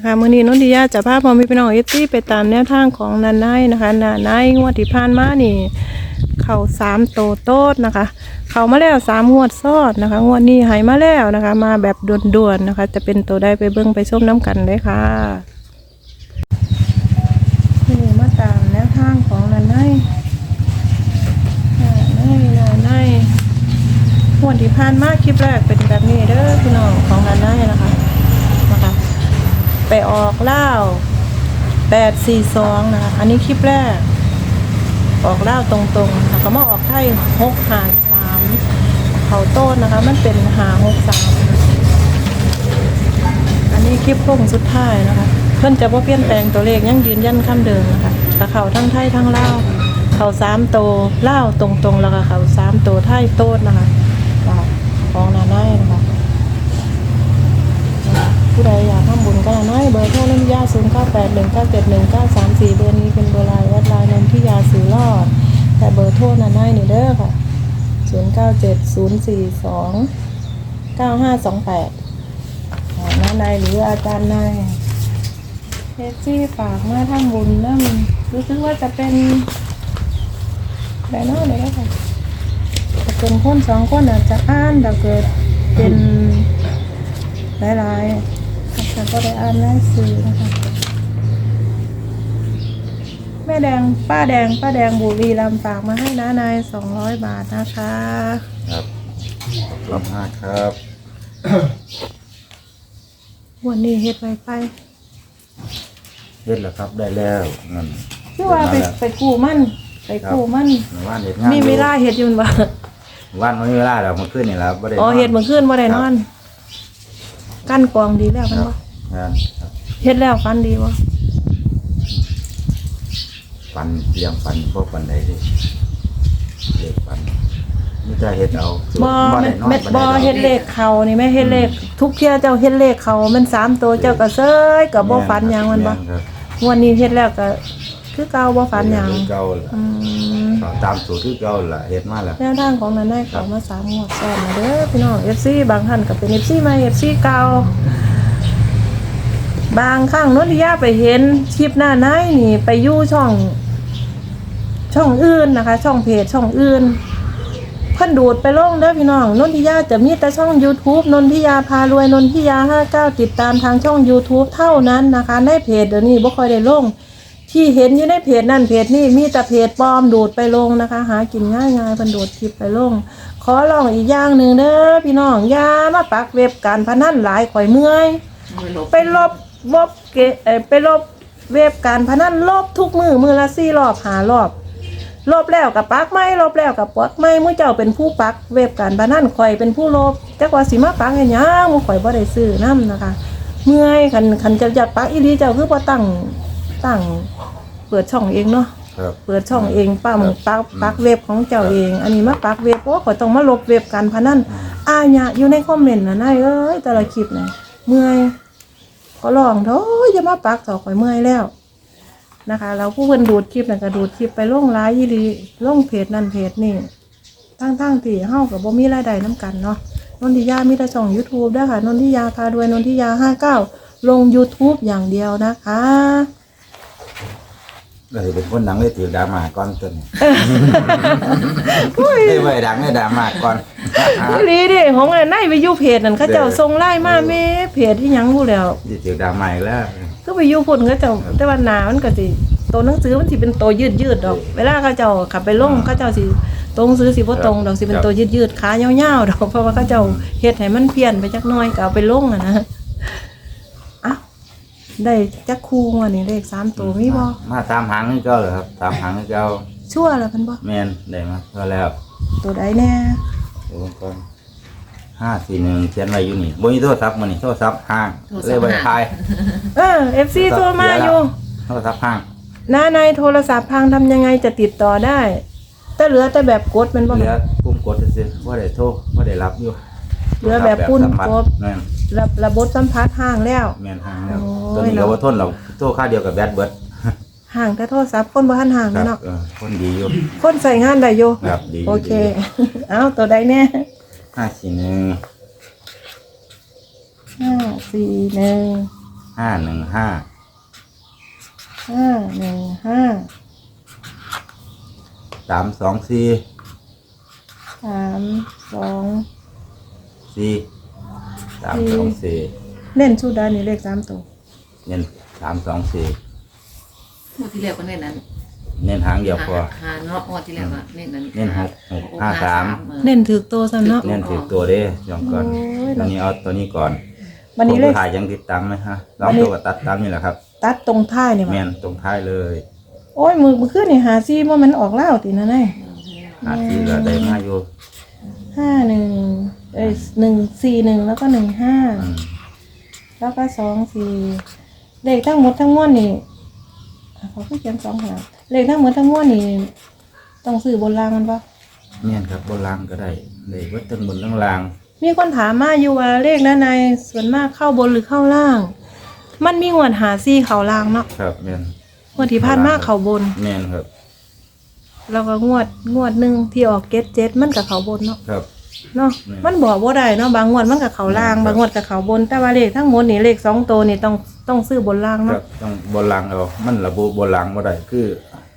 ค่ะมือนี้นนทิยาจะพาพ่อม่พี่น้องเอฟซีไปตามแนวทางของนันไนนะคะนันไนงวดที่ผ่านมานี่ เข้าสามโตโต้นนะคะ เข้ามาแล้วสามงวดซอนนะคะ งวดนี้หายมาแล้วนะคะ มาแบบด่วนๆนะคะ จะเป็นตัวใดไปเบิ่งไปชมน้ำกันเลยค่ะนี่มาตามแนวทางของนันไนนันไนนันไนงวดที่ผ่านมาคลิปแรกเป็นแบบนี้เด้อพี่น้องของนันไนนะคะ ไปออกเล่าแปดสี่สองนะคะ อันนี้คลิปแรก ออกเล่าตรงๆนะคะก็มาออกไทยหกหาสามเขาโต้นนะคะ มันเป็นหาหกสามอันนี้คลิปโค้งสุดท้ายนะคะ เพื่อนจะว่าเปลี่ยนแปลงตัวเลขยังยืนยันคำเดิมนะคะแต่เขาทั้งไทยทั้งเล่าเขาสามโตเล่าตรงๆแล้วก็เขาสามโตไทยโต้นนะคะของนะ ผู้ใดอยากทำบุญก็น้อยเบอร์โทรนันยาศูนย์เก้าแปดหนึ่งเก้าเจ็ดหนึ่งเก้าสามสี่เบอร์นี้เป็นเบอร์ลน์วัดลน์นนทิยาสือรอด แต่เบอร์โทรนันน้อยนี่เด้อค่ะศูนย์เก้าเจ็ดศูนย์สี่สองเก้าห้าสองแปดน้านายหรืออาจารย์นายเฮจี้ฝากมาทำบุญเริ่มรู้สึกว่าจะเป็นไดโน่เลยก็ค่ะจะเป็นคนสองคนอาจจะอ่านแต่เกิดเป็นหลายๆ แต่ก็ได้อ่านหนังสือนะคะ แม่แดงป้าแดงป้าแดงบุรีลำฝากมาให้น้านายสองร้อยบาทนะคะ ครับขอบคุณมากครับ วันนี้เฮ็ดไวไปเฮ็ดแล้วครับได้แล้วเงินชื่อว่าไปไปกู้มันไปกู้มันหมู่บ้านเฮ็ดงานมีเวลาเฮ็ดอยืนบ่หมู่บ้านไม่มีเวลาแล้วเมื่อคืนนี่แล้วบ่ได้อ๋อเฮ็ดเมื่อคืนบ่ได้คนอน กั้นกองดีแล้วคมันรับบ่ งานครับเฮ็ดแล้วฟันดีบ่ปันเตรียมปันพวกปันใดดิเฮ็ดปันนี่จะเฮ็ดเอาสูตรบ่ได้แม่นอนแม่บ่ได้เฮ็ดเลขเขานี่แม่เฮ็ดเลขทุกเที่ยเจ้าเฮ็ดเลขเขามันสามตัวเจ้าก็เซ้ยก็บ่ฟันหยังมันบ่ครับงวันนี้เฮ็ดแล้วก็คือเก่าบ่ฝันหยังคือเก่าล่ะอืมตามสูตรคือเก่าล่ะเฮ็ดมาแล้วแนวทางของนันได้เขามาสามงวดซ้อนมาเด้อพี่น้อง FC บางท่านก็เป็น FC ใหม่ FC เก่า บางครั้งนนทิยาไปเห็นคลิปหน้าไนายนี่ ไปอยู่ช่อง ช่องอื่นนะคะ ช่องเพจช่องอื่นเพิ่นดูดไปลงเด้อพี่น้องนนทิยาจะมีแต่ช่อง YouTube นนทิยาพารวยนนทิยา59ติดตามทางช่อง YouTube เท่านั้นนะคะในเพจเดี๋ยวนี้บ่ค่อยได้ลงที่เห็นอยู่ในเพจนั่นเพจนี่มีแต่เพจปลอมดูดไปลงนะคะ หากินง่ายง่ายๆเพิ่นดูดคลิปไปลง ขอลองอีกอย่างหนึ่งเด้อพี่น้องอย่ามาปักเว็บการพนันหลายข่อยเมื่อย ไปลบ ลบเกเอ่อไปลบเว็บการพนันลบทุกมือมือละสี่รอบหารอบลบแล้วกับปักไม่ลบแล้วกับปักไม่มื่อเจ้าเป็นผู้ปัก เว็บการพนันข่อยเป็นผู้ลบจักว่าสิมาปักให้หยังมื่ข่อยบ่ได้ซื้อนํนะคะ เมื่อยคันคันจะอยากปักอีหลีเจ้าคือบ่ตั้งตั้งเปิดช่องเองเนาะครับเปิดช่องเองป้าหมึงปักอืมปักเว็บของเจ้าเอง อันนี้มาปักเว็บโอ้ข่อยต้องมาลบเว็บการพนันอาญะอยู่ในคอมเมนต์นะนายเอ้ยแต่ละคลิปเนี่ยเมื่อย ขอลองเถอะอย่ามาปักต่อข่อยเมื่อยแล้วนะคะ เราผู้เพิ่นดูดคลิปน่ะก็ดูดคลิปไปล่งร้ายยี่ดีล่งเพจนั่นเพจนี่ทั้งๆที่เฮากับบ่มีรายได้น้กันเนาะนนทิยามีแต่ช่อง YouTube ด้อค่ะนนทิยาพาด้วยนนทิยาห้าเก้าลง YouTube อย่างเดียวนะคะ ก็สิเป็นคนดังเลยถือดราม่าก่อนตัวนี้เฮ้ยไว้ดังเลยดราม่าก่อนอีหลีดิของไอ้นายไปอยู่เพจนั่นเขาเจ้าส่งไล่มาแม่เพจที่หยังรู้แล้วสิถือดราม่าอีกแล้ว ก็ไปอยู่พุ่นเขาเจ้าแต่ว่าหนามันก็สิตัวหนังสือมันสิเป็นตัวยืดยืดๆดอก เวลาเขาเจ้าขับไปลงเขาเจ้าสิตัวหนังสือสิบ่ตรงดอกสิเป็นตัวยืดยืดๆขายาวๆดอกเพราะว่าเขาเจ้าเฮ็ดให้มันเพี้ยนไปจักหน่อยก็เอาไปลงอะนะอ้าว ได้จักคู่งวดนี้เลขสามตัวมีบ่มาตามหางนี่เก่าเหรอครับตามหางนี่เก่าชั่วแล้วเพิ่นบ่แมนได้มาก็แล้วตัวใดแน่เดี๋ยวผมก่อนห้าสี่หนึ่งเขียนไว้อยู่นี่บนนี้โทรศัพท์มันนี่โทรศัพท์ห้างเลยไว้ทาย เออ FC โทรมาอยู่โทรศัพท์ห้างน้าในโทรศัพท์พังทำยังไงจะติดต่อได้ แต่เหลือแต่แบบกดแมันบ่เหลืแม่อนปุ่มกดซื้อว่าได้โทรว่าได้รับอยู่เหลือแบบปุ่นสัมผัสกดแม่นระระบบสัมผัสห่างแล้วแม่นห้างแล้วโอ้ย ตัวนี้ก็ว่าทนเราโทรค่าเดียวกับแบดเบิร์ดห่างแต่โทรศัพท์คนบ่ทันห่างครัแม่บเนาะเออคนดีอยู่ คนใส่งานได้อยู่ครับดียู่โอเค ดี เอาตัวใดแน่ห้าสี่หนึ่งห้าสี่หนึ่งห้าหนึ่งห้าห้าหนึ่งห้าสามสองสี่สามสอง สี่สามสองสี่เล่นชุดใดนี่เลขสามตัว เน้นสามสองสี่งวดที่แล้วก็เน้นนั้นเน้นหางเดียวพอ หาเนาะงวดที่แล้วก็เน้นนั้นเน้นหกหกห้าสาม เออเล่นถือตัวซะเนาะ เน้นถือตัวเด้ยองก่อนโอ้ย ตอนนี้เอาตัวนี้ก่อนวันนี้เลข ผมถ่ายยังติดตามไหมฮะลวัองนนี้ ตัวกับตัดตามนี่แหละครับตัดตรงท้ายนี่แมมั้นตรงท้ายเลยโอ้ยมือมือขึ้นนี่หาซี่ว่ามันออกเล่าวตินะไงอาทีก็ได้มาอยู่ห้าหนึ่งเอ้ยหนึ่งสี่หนึ่งแล้วก็หนึ่งห้าอืมแล้วก็สองสี่ เลขทั้งหมดทั้งมวลนี่อะเขาก็เขียนสองหางเลขทั้งหมดทั้งมวลนี่ต้องซื้อบนรางมันปะเนียนครับบนล่างก็ได้เลยว่าตึงบนล่างล่าง มีคนถามมาอยู่ว่าเลขนั้นในส่วนมากเข้าบนหรือเข้าล่าง มันมีงวดหาซี่เข้าล่างเนาะครับแมนงวดที่ผ่านมาเข้าบนแมนครับแล้วก็งวดงวดหนึ่งที่ออกเก็ตเจ็ดมันกับเขาบนเนาะครับเนาะแม่นมันบอกว่าได้เนาะบางงวดมันกับเขาล่างแม่นครับบางงวดกับเขาบนแต่ว่าเลขทั้งหมดนี่เลขสองตัวนี่ต้อง ต้องซื้อบนล่างครัเนาะบต้องบนล่างเอา มันระบุบนล่างบ่ได้คือ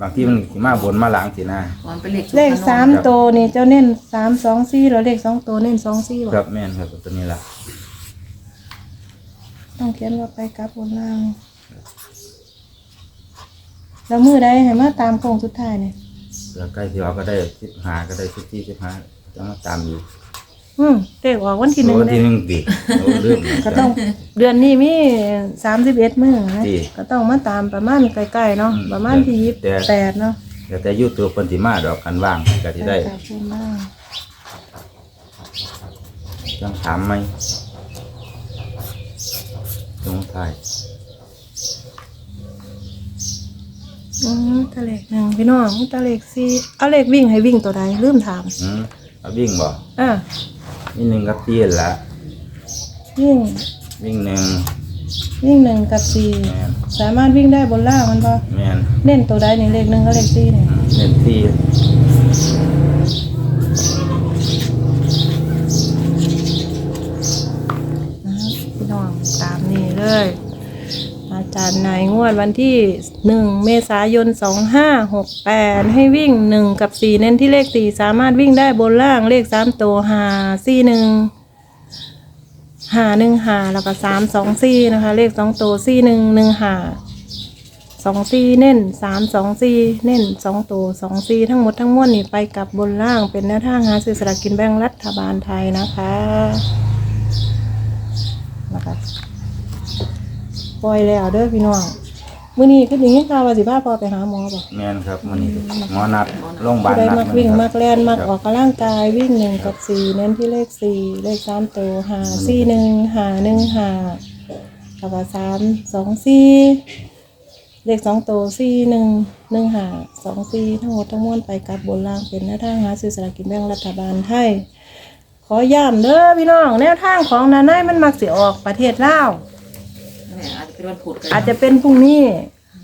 บางที่มันสิมาบนมาล่างสินะมันเป็นเลขชุดเลขขนสามตัวนี่เจ้าเน้นสามสองสี่แล้วเลขสองตัวเน้นสองสี่ครับแมนครับตัวนี้ล่ะต้องเขียนว่าไปกลับบนล่าง แล้วมือใดให้มาตามโค้งสุดท้ายเนี่ยแล้วใกล้ที่เราก็ได้สิบหาก็ได้สิบที่สิบห้าจะมาตามอยู่ อืมเลขออกวันที่หนึ่งวันเลที่ยหนึ่งปีเราเรื่องก็ต้องเดือนนี้มีสามสิบเอ็ดมื้อนะดีก็ต้องมาตามประมาณใกล้ๆเนาะอืมประมาณที่ยี่สิบแต่แปดเนาะแต่แต่อยูตัวคนที่มาดอกกันว่างก็ที่ได้ขอบคุณมากต้องถามไหมตรงท้ายอืมตะเลขหนึ่งพี่น้องตะเลขสี่เอาเลขวิ่งให้วิ่งตัวใดลืมถาม อืม เอาวิ่งบ่อะนี่หนึ่งกับเตียนละวิ่งวิ่งหนึ่งวิ่งหนึ่งกับสี่แมนสามารถวิ่งได้บนล่างมันปะแมนเน้นตัวใดนี่เลขหนึ่งกับเลขสี่นี่อืมเล่นที่นะารนายงวดวันที่หนึ่งเมษายนสองห้าหกแปดให้วิ่งหนึ่งกับสี่เน้นที่เลขสี่สามารถวิ่งได้บนล่างเลขสามตัวหาสี่หนึ่งหาหนึ่งหาแล้วก็สามสองสี่นะคะ เลขสองตัวสี่หนึ่งหนึ่งหาสองสี่เน้นสามสองสี่เน้นสองตัวสองสี่ทั้งหมดทั้งมวลนี่ไปกับบนล่างเป็นแนวทางหาซื้อสลากกินแบ่งรัฐบาลไทยนะคะนะคะ ปล่อยแล้วเด้อพี่น้องมื้อนี้คืออย่างนี้ข่าวว่าสิพาพ่อไปหาหมอบ่แมนครับมันนี่หมอนัดโรงพยาบาลผู้ใดนัดมักวิ่งครับมักแล่นมักครับออกกำลังกายวิ่งหนึ่งกับสี่เน้นที่เลขสี่เลขสามตัวหาสี่หนึ่งหาหนึ่งหาแล้วก็สามสองสี่เลขสองตัวสี่หนึ่งหนึ่งหาสองสี่ทั้งหมดทั้งมวลไปกลับบนล่างเป็นแนวทางหาซื้อสลากกินแบ่งรัฐบาลไทยขอย้ำเด้อพี่น้องแนวทางของนานายมันมักสิออกประเทศลาว เนี่ยอาจจะเป็นวันพุธก็อาจจะเป็นพรุ่งนี้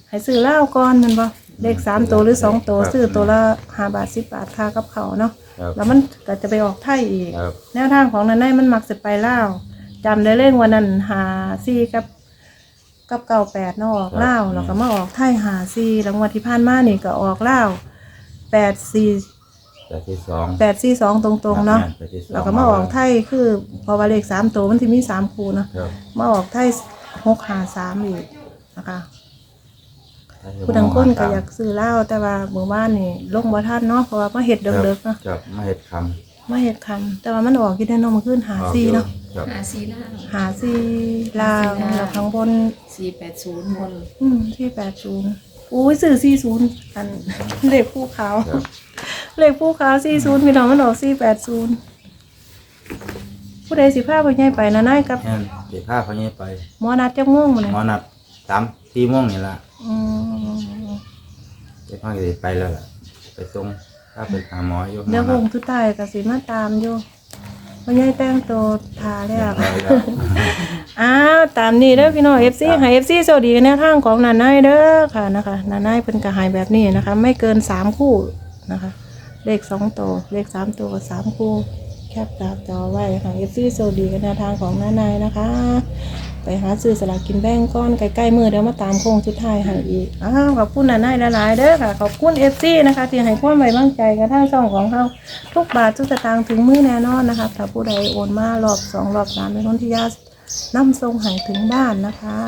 ให้ซื้อเหล้าก่อนแมันบ่เลขสามตัวหรือสองตัวซื้อตัวละห้าบาทสิบบาทค่ากับเขาวเนาะครับแล้วมันก็จะไปออกไทยอีก ครับ แนวทางของนันไนมันมักจะไปเล่าวจำได้เล่นวันนั้นหาซีกับ กับเก่าแปดเนาะออกเล่าวแล้วก็มาออกไทยหาซีแล้วงวันที่ผ่านมานี่ก็ออกเล่าวแปดสี่แต่ที่สอง แปดสี่สองตรงๆเนาะแม่แต่ที่สอง แล้วก็มาออกไทยคือพอว่าเลขสามตัวมันที่มีสามคูเนาะ ครับ มาออกไทย หกหาสามอีกนะคะผู้ดังก้นก็อยากซื้อเหล้าแต่ว่าเมื่อวานนี่ลงบ่ทันเนาะเพราะว่ามาเห็ดเดิกๆเนาะครับมาเห็ดคมาเห็ดคำแต่ว่ามันออกอยี่ได้เนาะมันขึ้นหาำซีเนาะครับหาซีล่างหาซีลาวแล้วข้างบนสี่แปดศูนย์บนอืมที่แปดศูนย์อุ้ยซื้อสี่ศูนย์อัน เลขผู้ขาวครับเลขผู้ขาวสี่ศูนย์มีน้องมันออกสี่แปดศูนย์ผู้ใดสิพาไปใหญ่ไปนะนายกับ แม่น เดี๋ยวข้าเขาเนี่ยไปหมอนัดจะง่วงมาเลยหมอนัดสามสี่โมงนี่ละอืมเดี๋ยวพ่อจะไปแล้วล่ะไปส่งถ้าไปหาหมออยู่เดี๋ยวหวมองนัดทุกตายกับสิมาตามอยู่พ่อใหญ่แต่งตัวทาแล้ว ไปแล้ว อ้าวตามนี้เด้อพี่น้องเอฟซีให้เอฟซีสวัสดีกันแนวทางของนานายเด้อค่ะนะคะนานายเป็นกระหายแบบนี้นะคะ ไม่เกินสามคู่นะคะ เลขสองตัวเลขสามตัวกับสามคู่แค ปตาจอไว้ค่ะเอฟซีสวัสดีกันแนวทางของนานายนะคะ ไปหาซื้อสลากกินแบ่งก้อนใกล้ๆมือเดี๋ยวมาตามโค้งสุดท้ายให้อีกอ้าวขอบคุณนายหลายๆเด้อค่ะ ขอบคุณเอฟซีนะคะที่ให้ความไว้วางใจกับทางช่องของเราทุกบาททุกสตางค์ถึงมือแน่นอนนะคะถ้าผู้ใดโอนมารอบสองรอบสามเป็นคนที่ยานํส่งให้ถึงบ้านนะคะ